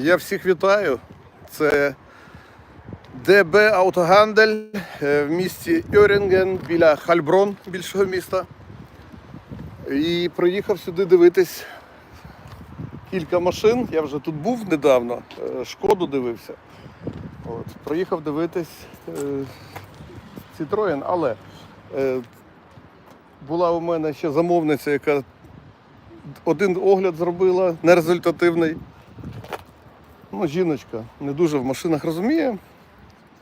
Я всіх вітаю. Це ДБ Автогандель в місті Йорінген біля Хальброн, більшого міста. І приїхав сюди дивитись кілька машин. Я вже тут був недавно, е, шкоду дивився. От, приїхав дивитись е, Citroen, але е, була у мене ще замовниця, яка один огляд зробила нерезультативний. Ну, жіночка не дуже в машинах розуміє.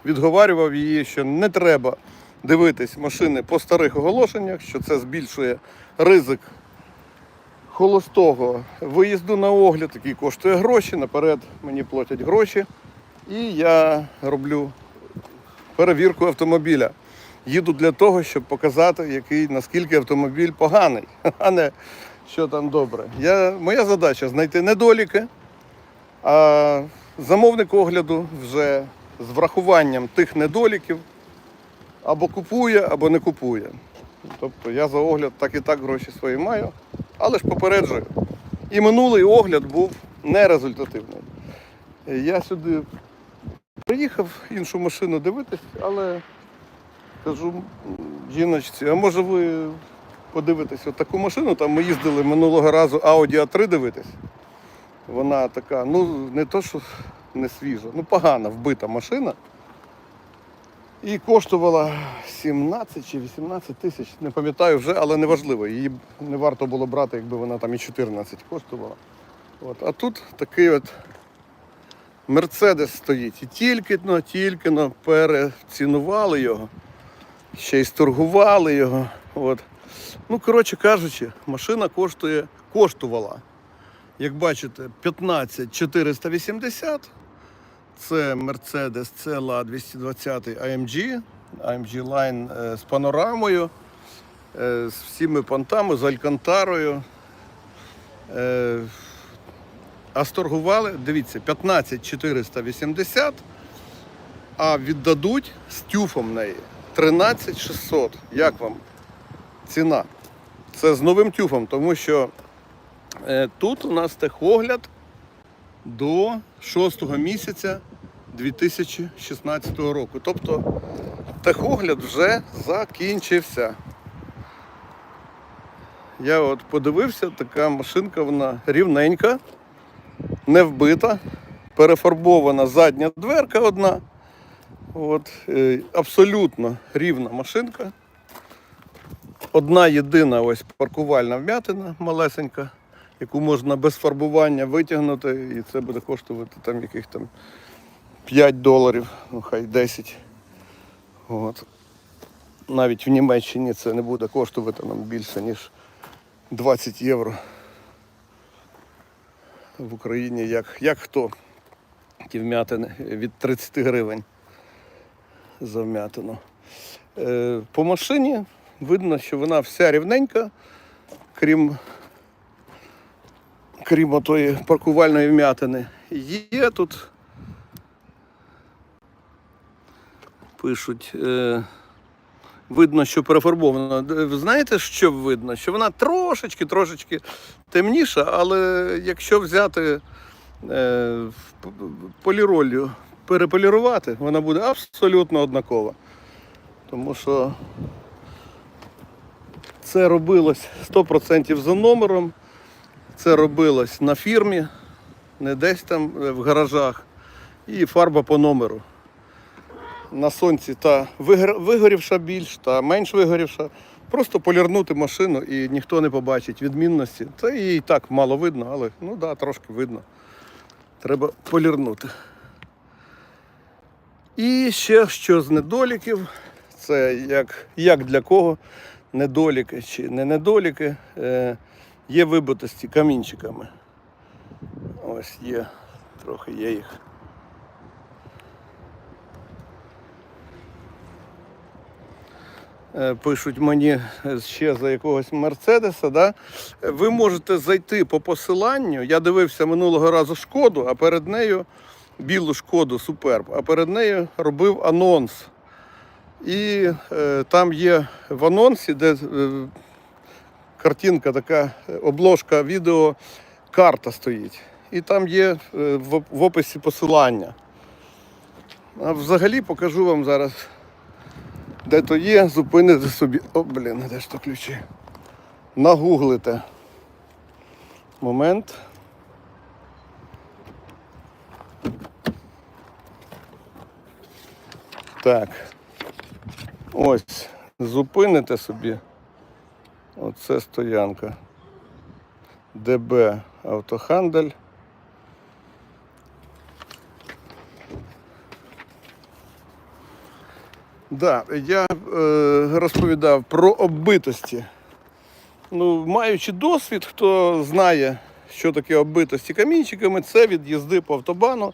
Відговарював її, що не треба дивитись машини по старих оголошеннях, що це збільшує ризик холостого виїзду на огляд, який коштує гроші. Наперед мені платять гроші. І я роблю перевірку автомобіля. Їду для того, щоб показати, який, наскільки автомобіль поганий, а не що там добре. Я, моя задача знайти недоліки, замовник огляду вже з врахуванням тих недоліків або купує, або не купує. Тобто я за огляд так і так гроші свої маю, але ж попереджую. І минулий огляд був нерезультативний. Я сюди приїхав іншу машину дивитись, але кажу жіночці, а може ви подивитесь таку машину? Там ми їздили минулого разу Audi A3 дивитись. Вона така, ну не то, що не свіжа, ну погана вбита машина. І коштувала 17 чи 18 тисяч, не пам'ятаю вже, але неважливо. Її не варто було брати, якби вона там і 14 коштувала. От. А тут такий от Мерседес стоїть. І тільки но, тільки но перецінували його, ще й сторгували його. От. Ну, коротше кажучи, машина коштує, коштувала, як бачите, 15 480. Це Mercedes CLA 220 AMG, AMG Line е, з панорамою, е, з всіми понтами, з алькантарою. Е, А сторгували, дивіться, 15 480, а віддадуть з тюфом неї 13 600. Як вам ціна? Це з новим тюфом, тому що тут у нас техогляд до 6 місяця 2016 року. Тобто техогляд вже закінчився. Я от подивився, така машинка, вона рівненька, не вбита, перефарбована задня дверка одна. От, е, абсолютно рівна машинка. Одна єдина ось паркувальна вм'ятина малесенька, яку можна без фарбування витягнути, і це буде коштувати там яких там 5 доларів, ну хай 10. От. Навіть в Німеччині це не буде коштувати нам більше, ніж 20 євро. В Україні як, як хто ті вм'ятини від 30 гривень за вм'ятину. Е, по машині видно, що вона вся рівненька, крім, крім отої паркувальної вм'ятини. Є тут, пишуть, е, видно, що перефарбована. Ви знаєте, що видно? Що вона трошечки, трошечки темніша, але якщо взяти е, поліролью, переполірувати, вона буде абсолютно однакова. Тому що це робилось 100% за номером. Це робилось на фірмі, не десь там е, в гаражах. І фарба по номеру. На сонці та вигорівша більш, та менш вигорівша. Просто полірнути машину і ніхто не побачить відмінності. Це її і так мало видно, але ну да, трошки видно. Треба полірнути. І ще що з недоліків, це як, як для кого недоліки чи не недоліки, е, є вибитості камінчиками. Ось є, трохи є їх. Е, Пишуть мені ще за якогось Мерседеса. Да? Е, Ви можете зайти по посиланню. Я дивився минулого разу шкоду, а перед нею білу шкоду Суперб, а перед нею робив анонс. І е, там є в анонсі, де е, картинка така, е, обложка відео, карта стоїть. І там є е, в описі посилання. А взагалі покажу вам зараз, де то є, зупините собі. О, блін, де ж то ключі? Нагуглите. Момент. Так. Ось. Зупините собі. Оце стоянка. ДБ Автохандель. Да, я е, розповідав про оббитості. Ну, маючи досвід, хто знає, що таке оббитості камінчиками, це від їзди по автобану,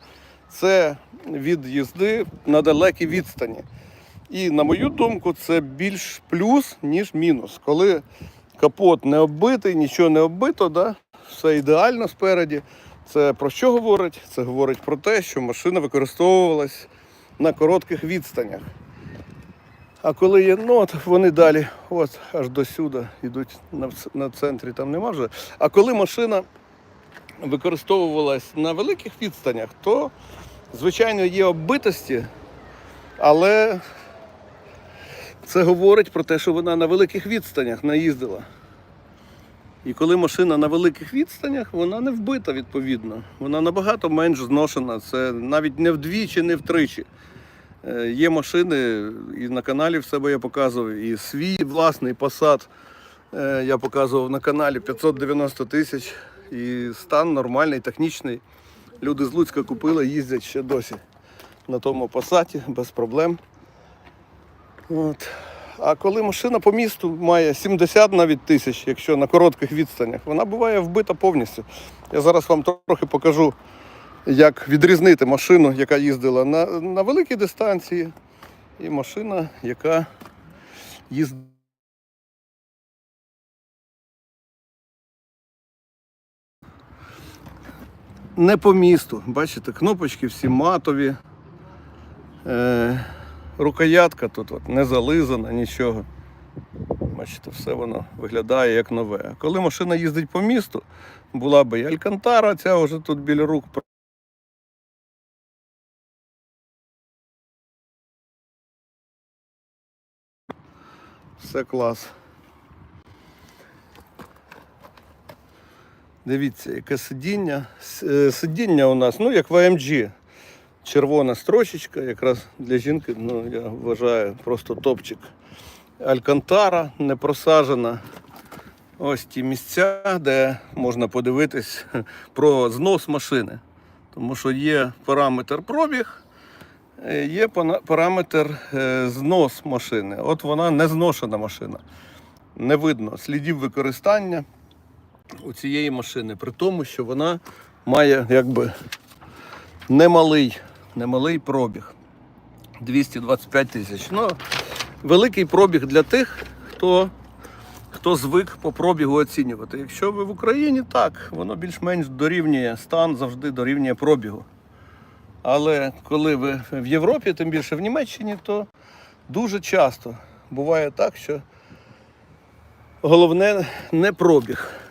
це від їзди на далекій відстані. І на мою думку, це більш плюс, ніж мінус. Коли капот не оббитий, нічого не оббито, да? все ідеально спереді. Це про що говорить? Це говорить про те, що машина використовувалась на коротких відстанях. А коли є, ну от вони далі, от аж до сюди йдуть на, на центрі, там нема вже. А коли машина використовувалась на великих відстанях, то, звичайно, є оббитості, але це говорить про те, що вона на великих відстанях наїздила. І коли машина на великих відстанях, вона не вбита відповідно. Вона набагато менш зношена. Це навіть не вдвічі, не втричі. Е, Є машини, і на каналі в себе я показував, і свій власний Passat е, я показував на каналі 590 тисяч. І стан нормальний, технічний. Люди з Луцька купили, їздять ще досі на тому Passat без проблем. От. А коли машина по місту має 70 навіть тисяч, якщо на коротких відстанях, вона буває вбита повністю. Я зараз вам трохи покажу, як відрізнити машину, яка їздила на, на великій дистанції, і машина, яка їздила. Не по місту. Бачите, кнопочки всі матові. Е, рукоятка тут от не зализана, нічого. Бачите, все воно виглядає як нове. Коли машина їздить по місту, була би і Алькантара, ця вже тут біля рук. Все клас. Дивіться, яке сидіння. Е, Сидіння у нас, ну як в AMG. Червона строчечка, якраз для жінки, ну я вважаю, просто топчик. Алькантара не просажена. Ось ті місця, де можна подивитись про знос машини. Тому що є параметр пробіг, е, є параметр е, знос машини. От вона не зношена машина. Не видно слідів використання у цієї машини, при тому, що вона має якби немалий, немалий пробіг. 225 тисяч. Ну, великий пробіг для тих, хто, хто звик по пробігу оцінювати. Якщо ви в Україні, так, воно більш-менш дорівнює, стан завжди дорівнює пробігу. Але коли ви в Європі, тим більше в Німеччині, то дуже часто буває так, що головне не пробіг.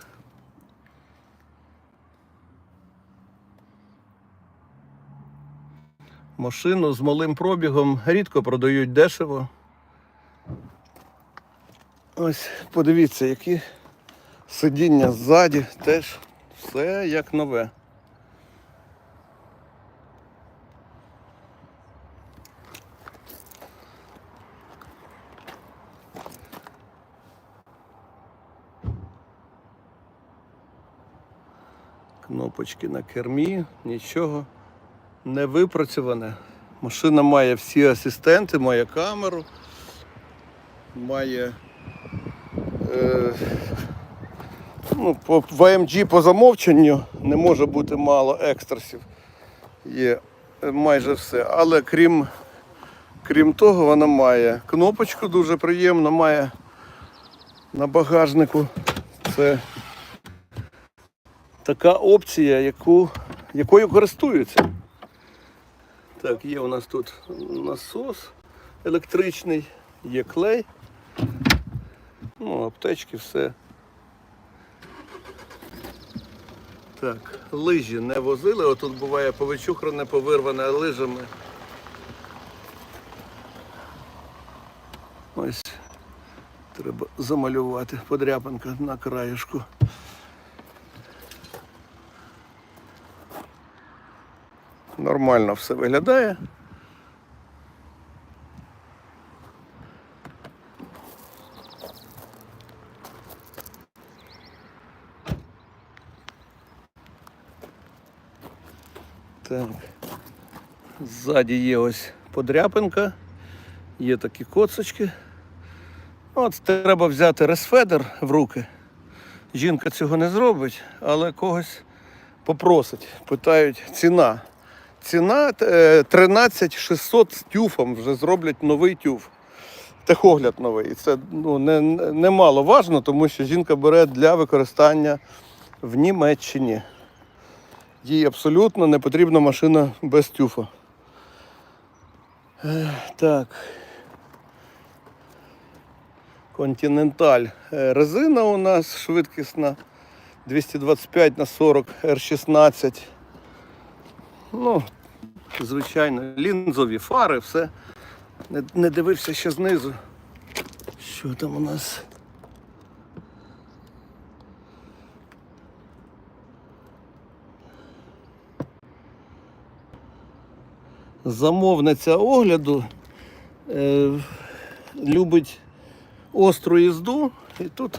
Машину з малим пробігом рідко продають дешево. Ось подивіться, які сидіння ззаді теж все як нове. Кнопочки на кермі, нічого не випрацьоване. Машина має всі асистенти, має камеру, має е, ну, по, в AMG по замовченню не може бути мало екстрасів. Є майже все. Але крім, крім того, вона має кнопочку дуже приємно, має на багажнику. Це така опція, яку, якою користуються. Так, є у нас тут насос електричний, є клей. Ну, аптечки, все. Так, лижі не возили, отут буває повичухране, повирване лижами. Ось треба замалювати подряпинка на краєшку. Нормально все виглядає. Так. Ззаді є ось подряпинка, є такі коцочки. От треба взяти ресфедер в руки. Жінка цього не зробить, але когось попросить. Питають ціна. Ціна е, 13 600 з тюфом вже зроблять новий тюф. Техогляд новий. І Це ну, не, не мало важно, тому що жінка бере для використання в Німеччині. Їй абсолютно не потрібна машина без тюфа. Е, Так. Континенталь. Е, Резина у нас швидкісна 225 на 40 R16. Ну, звичайно, лінзові фари, все. Не, не дивився ще знизу. Що там у нас? Замовниця огляду е, любить остру їзду. І тут,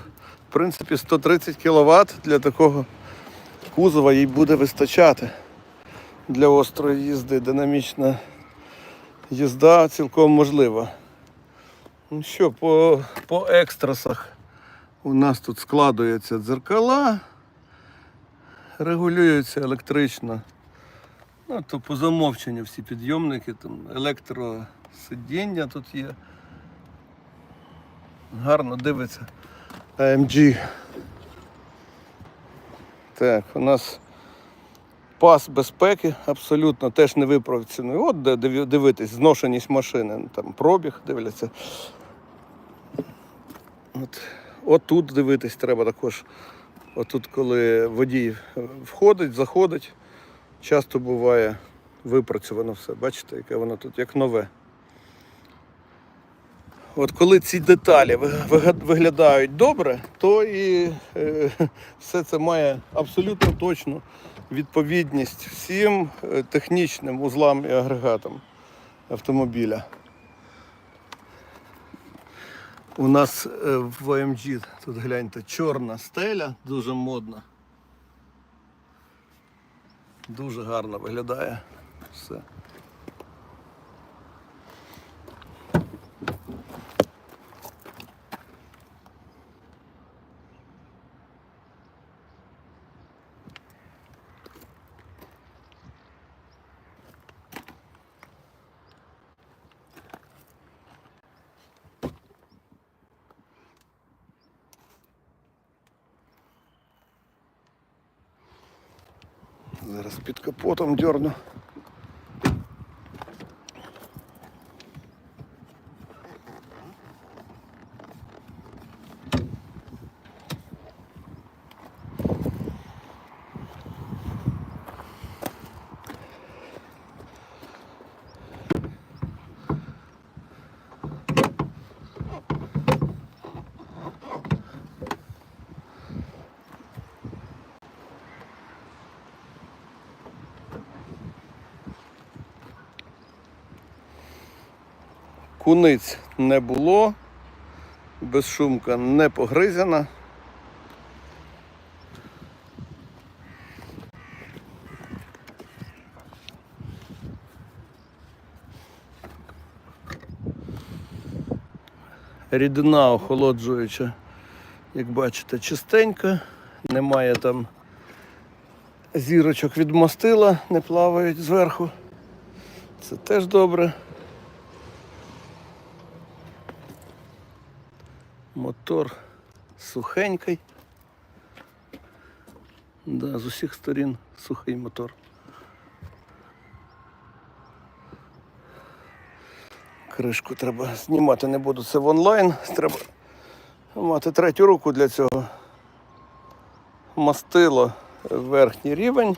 в принципі, 130 кВт для такого кузова їй буде вистачати для острої їзди. Динамічна їзда цілком можлива. Ну що, по, по екстрасах у нас тут складуються дзеркала, регулюються електрично. Ну, то по замовченню всі підйомники, там електросидіння тут є. Гарно дивиться AMG. Так, у нас пас безпеки абсолютно теж не випрацьований. От де дивитись, зношеність машини, там пробіг дивляться. От, от тут дивитись треба також. Отут, коли водій входить, заходить, часто буває випрацьовано все. Бачите, яке воно тут, як нове. От коли ці деталі виглядають добре, то і е, все це має абсолютно точну відповідність всім е, технічним узлам і агрегатам автомобіля. У нас е, в OMG тут гляньте чорна стеля, дуже модна. Дуже гарно виглядає все. Зараз під капотом дерну. Куниць не було, безшумка не погризена. Рідина охолоджуюча, як бачите, чистенька, немає там зірочок від мастила, не плавають зверху. Це теж добре. Мотор сухенький. Да, з усіх сторін сухий мотор. Кришку треба знімати не буду, це в онлайн. Треба мати третю руку для цього. Мастило верхній рівень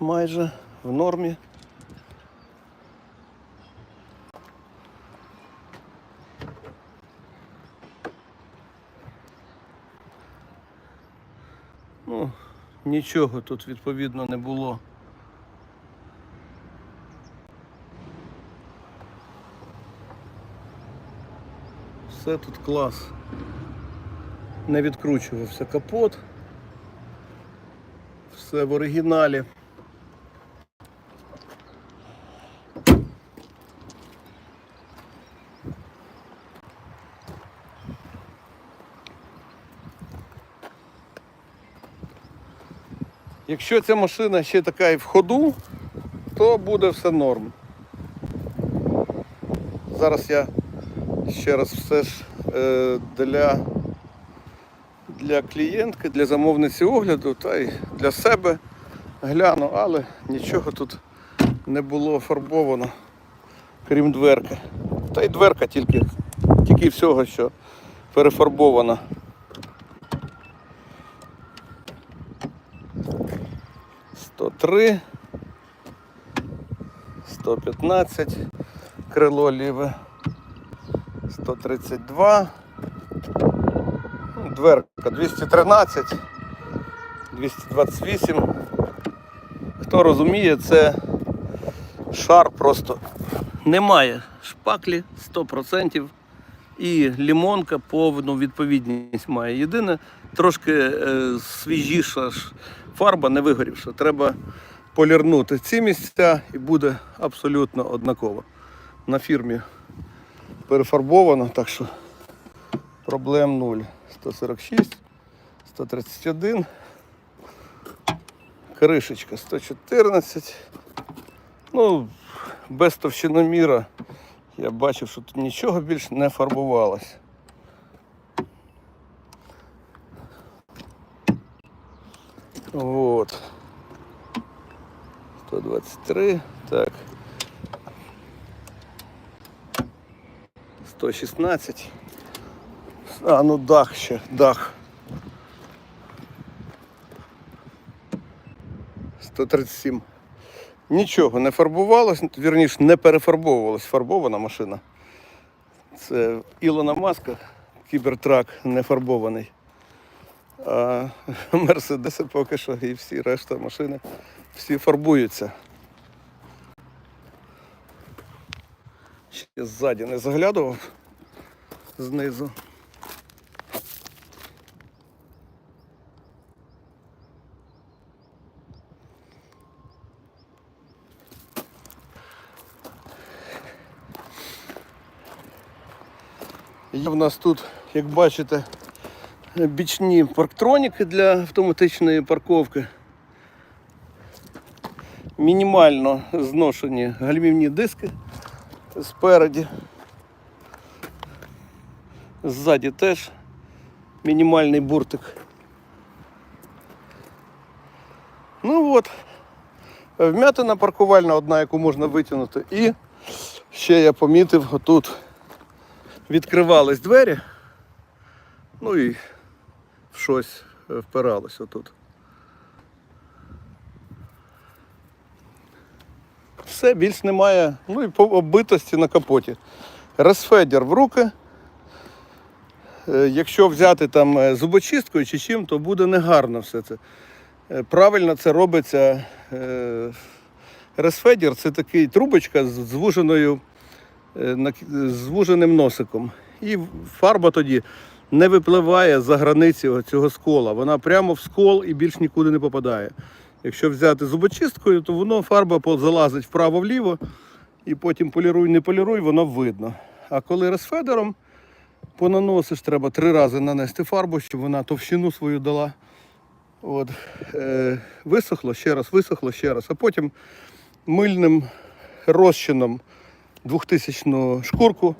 майже в нормі. Ну, нічого тут відповідно не було. Все тут клас. Не відкручувався капот. Все в оригіналі. Якщо ця машина ще така і в ходу, то буде все норм. Зараз я ще раз все ж е, для, для клієнтки, для замовниці огляду та й для себе гляну, але нічого тут не було фарбовано, крім дверки. Та й дверка тільки, тільки всього, що перефарбована. Сто три, сто п'ятнадцять, крило ліве. 132. Ну, Дверка 213, 228. Хто розуміє, це шар просто немає шпаклі 100%. І лімонка повну відповідність має. Єдине, трошки е, свіжіша ж фарба не вигорівша. Треба полірнути ці місця і буде абсолютно однаково. На фірмі перефарбовано, так що проблем 0. 146, 131, кришечка 114. Ну, без товщиноміра я бачив, що тут нічого більш не фарбувалось. Вот. 123. Так. 116. А, ну дах ще, дах. 137. Нічого не фарбувалось, вірніше не перефарбовувалась фарбована машина. Це Ілона Маска, кібертрак не фарбований. А Мерседеси поки що і всі решта машини всі фарбуються. Ще ззаді не заглядував знизу. Є в нас тут, як бачите, бічні парктроніки для автоматичної парковки. Мінімально зношені гальмівні диски спереді. Ззаді теж мінімальний буртик. Ну от, вмятина паркувальна одна, яку можна витягнути. І ще я помітив, отут відкривались двері. Ну і в щось впиралось отут. Все, більш немає. Ну і по оббитості на капоті. Розфедер в руки. Е, Якщо взяти там е, зубочисткою чи чим, то буде негарно все це. Е, Правильно це робиться. е, Розфедер це такий трубочка з звуженою, е, звуженим носиком. І фарба тоді не випливає за границі цього скола. Вона прямо в скол і більш нікуди не попадає. Якщо взяти зубочисткою, то воно фарба залазить вправо-вліво, і потім поліруй, не поліруй, воно видно. А коли розфедером понаносиш, треба три рази нанести фарбу, щоб вона товщину свою дала. От, е, висохло ще раз, висохло ще раз, а потім мильним розчином 2000 шкурку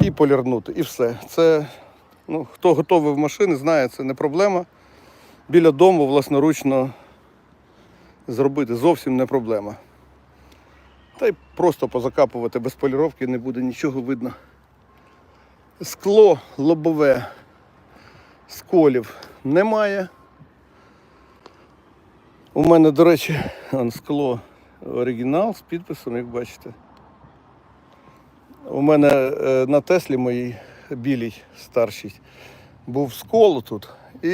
і полірнути. І все. Це, ну, хто в машини, знає, це не проблема. Біля дому власноручно зробити зовсім не проблема. Та й просто позакапувати без поліровки не буде нічого видно. Скло лобове сколів немає. У мене, до речі, скло оригінал з підписом, як бачите. У мене е, на Теслі моїй білій старшій був скол тут. І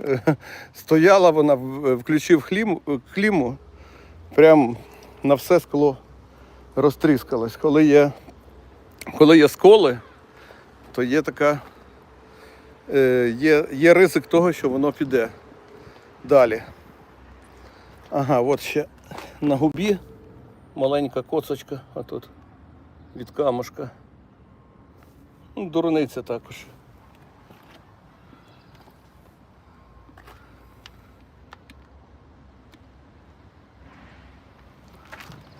е, стояла вона, включив хлім, кліму, прям на все скло розтріскалось. Коли є, коли є сколи, то є така, е, є, є ризик того, що воно піде далі. Ага, от ще на губі маленька коцочка, а тут від камушка. Ну, дурниця також.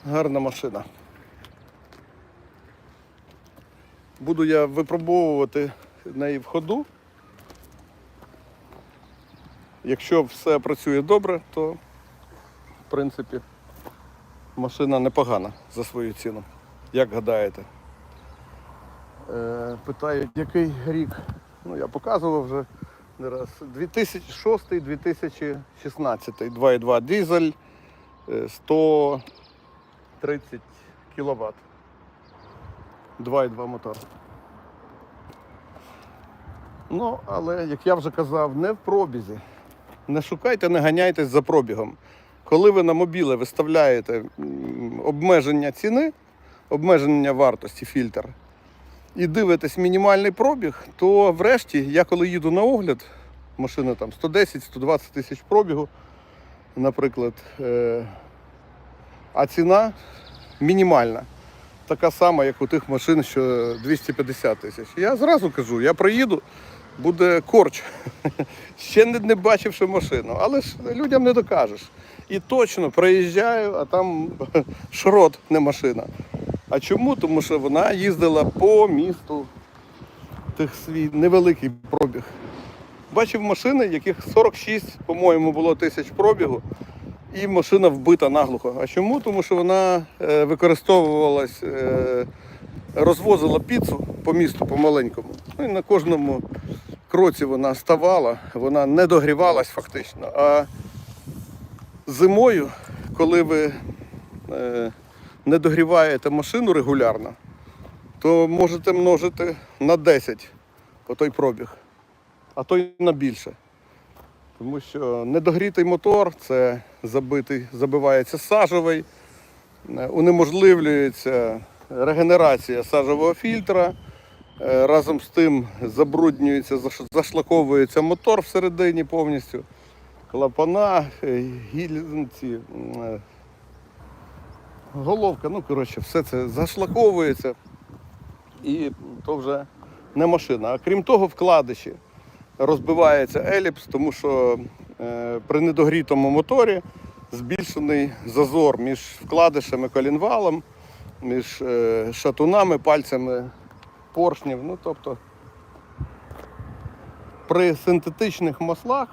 Гарна машина. Буду я випробовувати неї в ходу. Якщо все працює добре, то в принципі машина непогана за свою ціну. Як гадаєте? Е, питають, який рік? Ну, я показував вже не раз. 2006-2016, 2,2 дизель, е, 130 кВт. 2,2 мотор. Ну, але, як я вже казав, не в пробізі. Не шукайте, не ганяйтесь за пробігом. Коли ви на мобіле виставляєте обмеження ціни, обмеження вартості фільтр, і дивитесь мінімальний пробіг, то врешті я коли їду на огляд, машина там 110-120 тисяч пробігу, наприклад, е, а ціна мінімальна. Така сама, як у тих машин, що 250 тисяч. Я зразу кажу, я приїду, буде корч. Ще не, не бачивши машину. Але ж людям не докажеш. І точно приїжджаю, а там шрот, не машина. А чому? Тому що вона їздила по місту, тих свій невеликий пробіг. Бачив машини, яких 46, по-моєму, було тисяч пробігу, і машина вбита наглухо. А чому? Тому що вона е, використовувалась, е, розвозила піцу по місту помаленькому. Ну і на кожному кроці вона ставала, вона не догрівалась фактично. А зимою, коли ви е, не догріваєте машину регулярно, то можете множити на 10 по той пробіг, а то й на більше. Тому що недогрітий мотор це забитий, забивається сажовий, е, унеможливлюється регенерація сажового фільтра. Е, Разом з тим забруднюється, зашлаковується мотор всередині повністю. Клапана, е, ці, головка, ну коротше, все це зашлаковується і то вже не машина. А крім того, вкладиші розбивається еліпс, тому що е, при недогрітому моторі збільшений зазор між вкладишами колінвалом, між е, шатунами, пальцями поршнів. Ну, тобто при синтетичних маслах,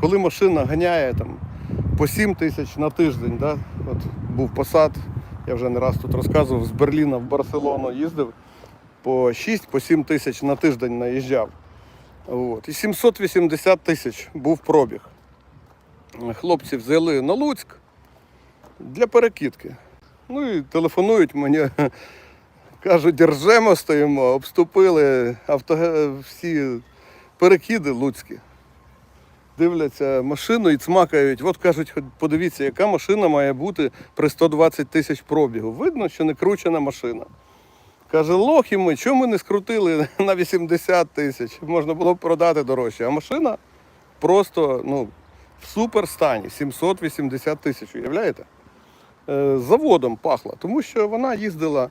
коли машина ганяє там, по 7 тисяч на тиждень, да? От був посад, я вже не раз тут розказував, з Берліна в Барселону їздив, по 6-7 тисяч на тиждень наїжджав. От. І 780 тисяч був пробіг. Хлопці взяли на Луцьк для перекидки. Ну і телефонують мені, кажуть, держемо, стоїмо, обступили авто... всі перекиди луцькі. Дивляться машину і цмакають. От кажуть, подивіться, яка машина має бути при 120 тисяч пробігу. Видно, що не кручена машина. Каже, лохи ми, чому ми не скрутили на 80 тисяч? Можна було б продати дорожче. А машина просто ну, в супер стані 780 тисяч, уявляєте? Е, заводом пахла, тому що вона їздила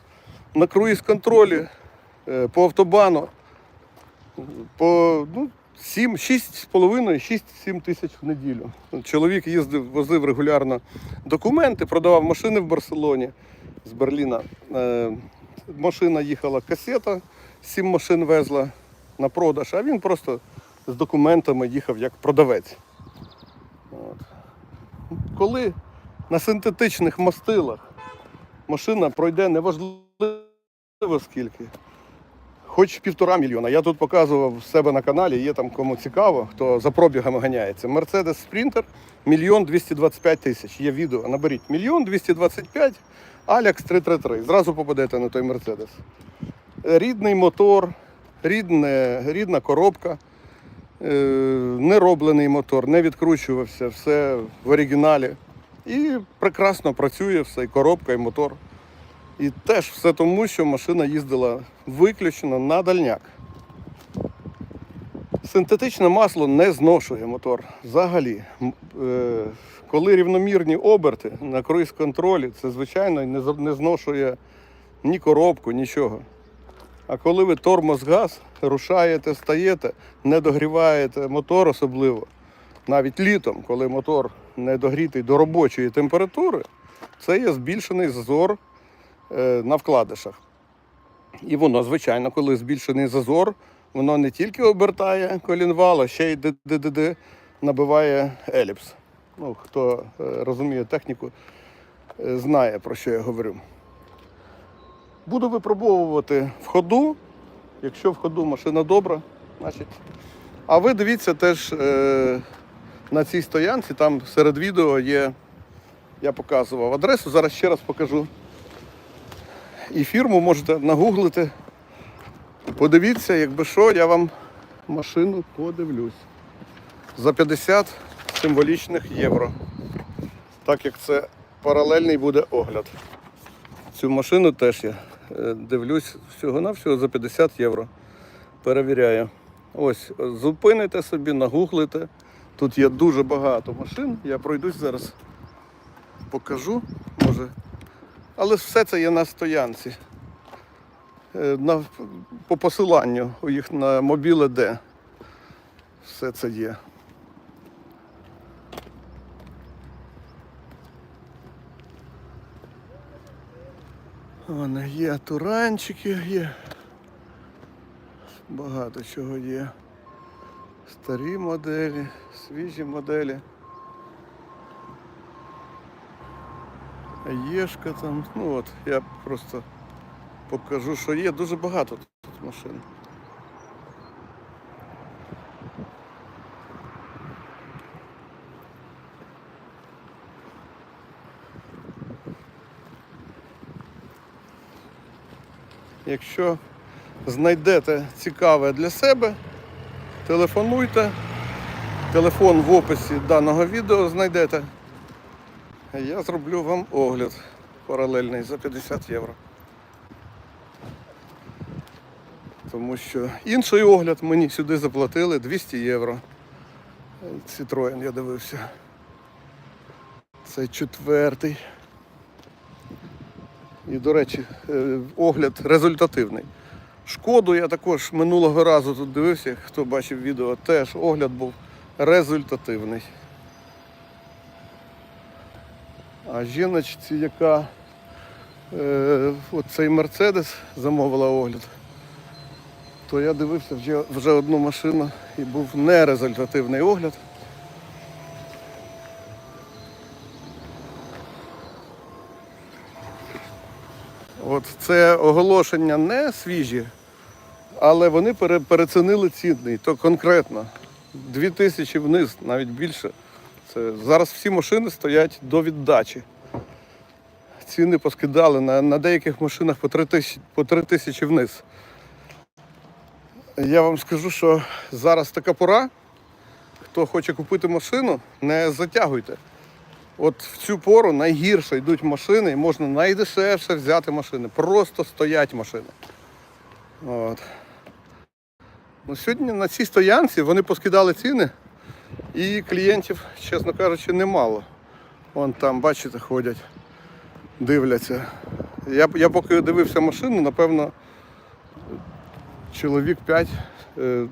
на круїз-контролі е, по автобану по ну, 7, 6,5-6-7 тисяч в неділю. Чоловік їздив, возив регулярно документи, продавав машини в Барселоні з Берліна. Е, машина їхала касета, 7 машин везла на продаж, а він просто з документами їхав як продавець. От. Коли на синтетичних мастилах машина пройде неважливо скільки, хоч півтора мільйона. Я тут показував в себе на каналі, є там кому цікаво, хто за пробігами ганяється. Мерседес Спринтер мільйон 225 тисяч. Є відео, наберіть мільйон 225, Алекс 333. Зразу попадете на той Мерседес. Рідний мотор, рідне, рідна коробка, е, нероблений мотор, не відкручувався, все в оригіналі. І прекрасно працює все, і коробка, і мотор. І теж все тому, що машина їздила виключно на дальняк. Синтетичне масло не зношує мотор взагалі. Е, Коли рівномірні оберти на круїз-контролі, це звичайно не зношує ні коробку, нічого. А коли ви тормоз газ рушаєте, стаєте, не догріваєте мотор особливо, навіть літом, коли мотор не догрітий до робочої температури, це є збільшений зазор на вкладишах. І воно, звичайно, коли збільшений зазор, воно не тільки обертає колінвал, а ще й ДДД набиває еліпс. Ну, хто е, розуміє техніку, е, знає, про що я говорю. Буду випробовувати в ходу. Якщо в ходу машина добра, значить. А ви дивіться теж е, на цій стоянці, там серед відео є, я показував адресу, зараз ще раз покажу. І фірму можете нагуглити. Подивіться, якби що, я вам машину подивлюсь. За 50 символічних євро. Так як це паралельний буде огляд. Цю машину теж я е, дивлюсь всього-навсього за 50 євро. Перевіряю. Ось, зупините собі, нагуглите. Тут є дуже багато машин. Я пройдусь зараз, покажу, може. Але все це є на стоянці. Е, На, по посиланню у їх на мобіле де. Все це є. Вони є туранчики, є. Багато чого є. Старі моделі, свіжі моделі. Єшка там. Ну от, я просто покажу, що є. Дуже багато тут машин. Якщо знайдете цікаве для себе, телефонуйте. Телефон в описі даного відео знайдете. Я зроблю вам огляд паралельний за 50 євро. Тому що інший огляд мені сюди заплатили 200 євро. Citroen я дивився. Це четвертий. І, до речі, е, огляд результативний. Шкоду я також минулого разу тут дивився, хто бачив відео, теж огляд був результативний. А жіночці, яка е, цей Мерседес замовила огляд, то я дивився вже, вже одну машину і був нерезультативний огляд. От це оголошення не свіжі, але вони пере- цінний, то конкретно. Дві тисячі вниз, навіть більше. Це зараз всі машини стоять до віддачі. Ціни поскидали на, на деяких машинах по три тисячі, по три тисячі вниз. Я вам скажу, що зараз така пора. Хто хоче купити машину, не затягуйте. От в цю пору найгірше йдуть машини і можна найдешевше взяти машини. Просто стоять машини. От. Ну, сьогодні на цій стоянці вони поскидали ціни і клієнтів, чесно кажучи, немало. Вон там, бачите, ходять, дивляться. Я, я поки дивився машину, напевно, чоловік 5 е,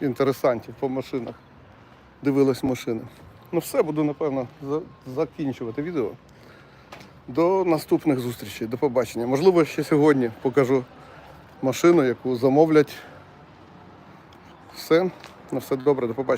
інтересантів по машинах. Дивились машини. Ну все, буду, напевно, за- закінчувати відео. До наступних зустрічей, до побачення. Можливо, ще сьогодні покажу машину, яку замовлять. Все, на все добре, до побачення.